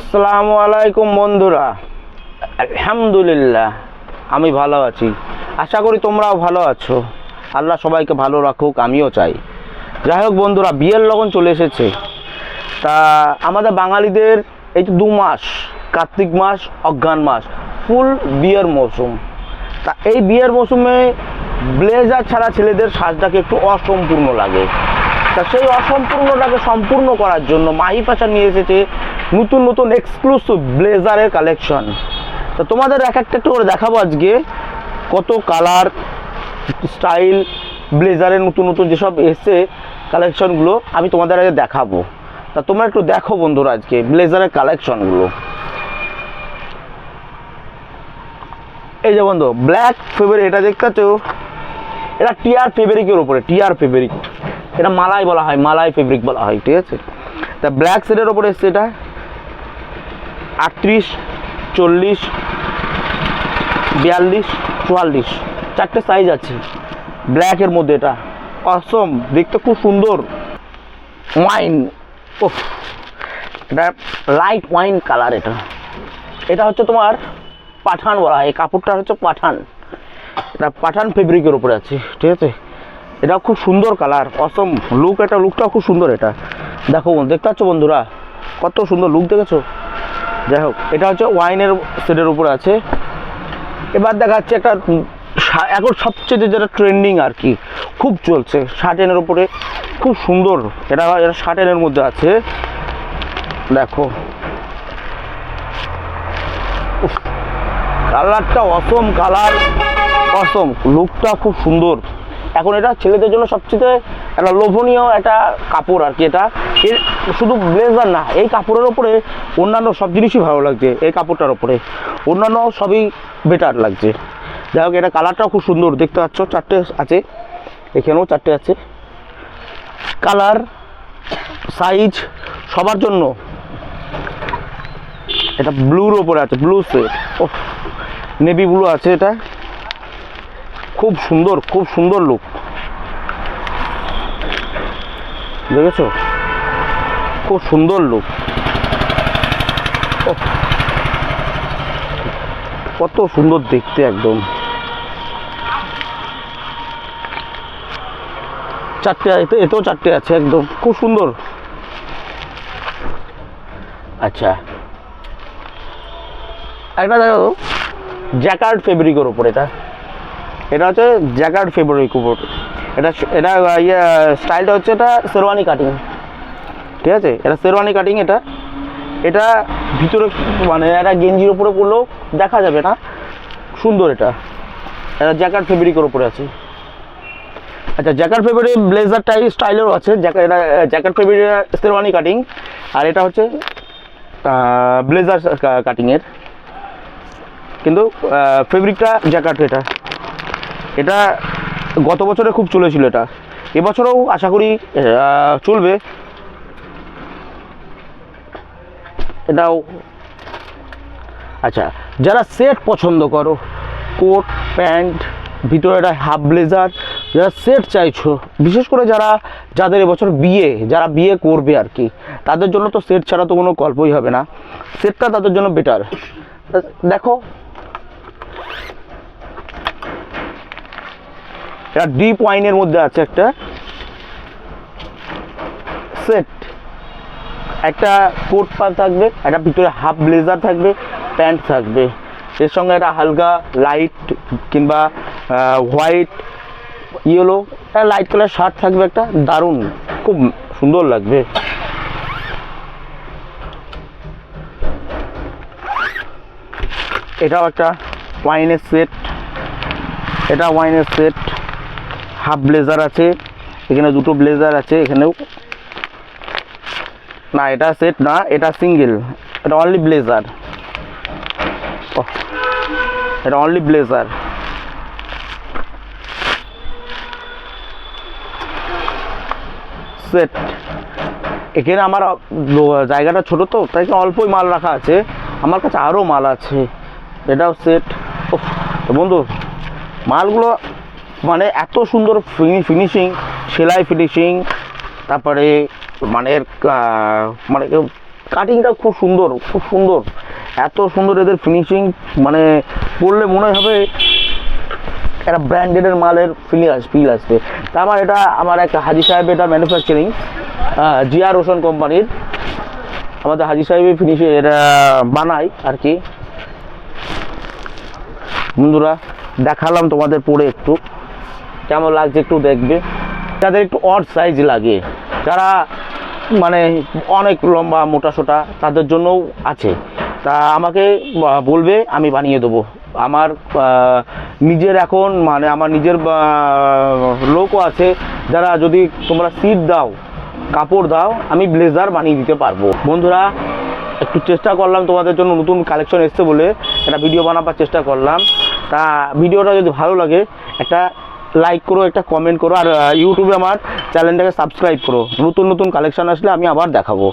আসসালামু আলাইকুম বন্ধুরা। আলহামদুলিল্লাহ, আমি ভালো আছি। আশা করি তোমরাও ভালো আছো। আল্লাহ সবাইকে ভালো রাখুক, আমিও চাই। যাই হোক বন্ধুরা, বিয়ের লগন চলে এসেছে। তা আমাদের বাঙালিদের এই তো দু মাস, কার্তিক মাস, অজ্ঞান মাস, ফুল বিয়ের মৌসুম। তা এই বিয়ের মৌসুমে ব্লেজার ছাড়া ছেলেদের সাজটাকে একটু অসম্পূর্ণ লাগে। তা সেই অসম্পূর্ণটাকে সম্পূর্ণ করার জন্য মাহি পাশা নিয়ে এসেছে নতুন নতুন এক্সক্লুসিভ ব্লেজারের কালেকশন তা তোমাদের এক একটা একটু করে দেখাবো আজকে, কত কালার স্টাইল ব্লেজারের নতুন নতুন যেসব এসছে কালেকশনগুলো আমি তোমাদের আগে দেখাবো। তা তোমরা একটু দেখো বন্ধুরা আজকে ব্লেজারের কালেকশনগুলো এই যে বন্ধু ব্ল্যাক ফেব্রিক এটা দেখতে এটা টিয়ার ফেব্রিকের উপরে টিয়ার ফেব্রিক এটা মালাই বলা হয়, মালাই ফেব্রিক বলা হয়, ঠিক আছে? তা ব্ল্যাক সেটের ওপরে এসছে এটা। আটত্রিশ, চল্লিশ, বিয়াল্লিশ, চুয়াল্লিশ। চারটে সাইজ আছে। ব্ল্যাকের মধ্যে এটা। অসম দেখতে খুব সুন্দর। ওয়াইন ও এটা লাইট ওয়াইন কালার এটা। এটা হচ্ছে তোমার পাঠান বলা হয়। এই কাপড়টা হচ্ছে পাঠান। এটা পাঠান ফেব্রিকের উপরে আছে। ঠিক আছে? এটা খুব সুন্দর কালার অসম লুক এটা লুকটাও খুব সুন্দর এটা। দেখো, দেখতে পাচ্ছ বন্ধুরা? কত সুন্দর লুক দেখেছ? যাই হোক এটা হচ্ছে ওয়াইনের সেটের উপরে আছে। এবার দেখা যাচ্ছে একটা এখন সবচেয়ে যেটা ট্রেন্ডিং আর কি, খুব চলছে, শার্টেনের উপরে, খুব সুন্দর, এটা এটা শার্টেনের মধ্যে আছে। দেখো। কালারটা অসম, কালার অসম লুকটা খুব সুন্দর। এখন এটা ছেলেদের জন্য সবচেয়ে একটা লোভনীয় একটা কাপড় আর কি এটা। এর শুধু ব্লেজার না, এই কাপড়ের ওপরে অন্যান্য সব জিনিসই ভালো লাগছে, এই কাপড়টার ওপরে। অন্যান্য সবই বেটার লাগছে। যাই হোক, এটা কালারটাও খুব সুন্দর, দেখতে পাচ্ছ, চারটে আছে। এখানেও চারটে আছে। কালার সাইজ সবার জন্য। এটা ব্লুর ওপরে আছে ব্লু সেট ও নেভি ব্লু আছে এটা। খুব সুন্দর খুব সুন্দর লুক দেখেছ? খুব সুন্দর লুক কত সুন্দর দেখতে একদম। চারটে, এতে, এতেও চারটে আছে একদম। খুব সুন্দর। আচ্ছা। একটা দেখো, জ্যাকার্ড ফেব্রিকের ওপর এটা। এটা হচ্ছে জ্যাকার্ড ফেব্রিক উপর। এটা এটা ইয়ে স্টাইলটা হচ্ছে এটা শেরওয়ানি কাটিং ঠিক আছে? এটা শেরওয়ানি কাটিং এটা। এটা ভিতরে মানে একটা গেঞ্জির ওপরে পড়লেও দেখা যাবে না। সুন্দর এটা। এটা জ্যাকার্ড ফেব্রিকের ওপরে আছে। আচ্ছা জ্যাকার্ড ফেব্রিক ব্লেজার টাই স্টাইলেরও আছে। জ্যাকার্ড এটা জ্যাকার্ড ফেব্রিক শেরওয়ানি কাটিং আর এটা হচ্ছে ব্লেজার কাটিংয়ের কিন্তু ফেব্রিকটা জ্যাকার্ড এটা। এটা গত বছরে খুব চলেছিল এটা। এবছরেও আশা করি চলবে। এটাও। আচ্ছা যারা সেট পছন্দ করো, কোট, প্যান্ট, ভিতরে একটা হাফ ব্লেজার, যারা সেট চাইছো, বিশেষ করে যারা, যাদের এবছর বিয়ে, যারা বিয়ে করবে আর কি, তাদের জন্য তো সেট ছাড়া তো কোনো গল্পই হবে না। সেটটা তাদের জন্য বেটার দেখো এটা ডিপ ওয়াইনের মধ্যে আছে একটা সেট একটা কোট পা থাকবে, একটা ভিতরে হাফ ব্লেজার থাকবে প্যান্ট থাকবে। এর সঙ্গে একটা হালকা লাইট কিংবা হোয়াইট ইয়েলো একটা লাইট কালার শার্ট থাকবে, একটা দারুণ, খুব সুন্দর লাগবে। এটাও একটা ওয়াইনের সেট এটা ওয়াইনের সেট হাফ ব্লেজার আছে, এখানে দুটো ব্লেজার আছে, এখানেও। না, এটা সেট না, এটা সিঙ্গেল। এটা অনলি ব্লেজার এটা অনলি ব্লেজার সেট। এখানে আমার জায়গাটা ছোট তো, তাই অল্পই মাল রাখা আছে। আমার কাছে আরও মাল আছে। এটাও সেট। বন্ধু, মালগুলো মানে এত সুন্দর ফিনিশিং সেলাই ফিনিশিং তারপরে মানে মানে কাটিংটা খুব সুন্দর খুব সুন্দর। এত সুন্দর এদের ফিনিশিং মানে পড়লে মনে হবে একটা ব্র্যান্ডেডের মালের ফিল আস ফিল আসবে। আমার এটা, আমার একটা হাজি সাহেব এটা ম্যানুফ্যাকচারিং জিয়া রোশন কোম্পানির। আমাদের হাজি সাহেবের ফিনিশিং এটা বানাই আর কি। বন্ধুরা, দেখালাম তোমাদের পরে একটু। কেমন লাগছে একটু দেখবে। তাদের একটু অড সাইজ লাগে, যারা মানে অনেক লম্বা, মোটা, সোটা, তাদের জন্যও আছে। তা আমাকে বলবে, আমি বানিয়ে দেবো। আমার নিজের এখন মানে আমার নিজের লোকও আছে, যারা যদি তোমরা সিট দাও, কাপড় দাও, আমি ব্লেজার বানিয়ে দিতে পারব। বন্ধুরা, একটু চেষ্টা করলাম তোমাদের জন্য নতুন কালেকশন এসছে বলে, একটা ভিডিও বানাবার চেষ্টা করলাম। তা ভিডিওটা যদি ভালো লাগে, একটা লাইক করো, একটা কমেন্ট করো, আর ইউটিউবে আমার চ্যানেলটাকে সাবস্ক্রাইব করো। নতুন নতুন কালেকশন আসলে আমি আবার দেখাবো।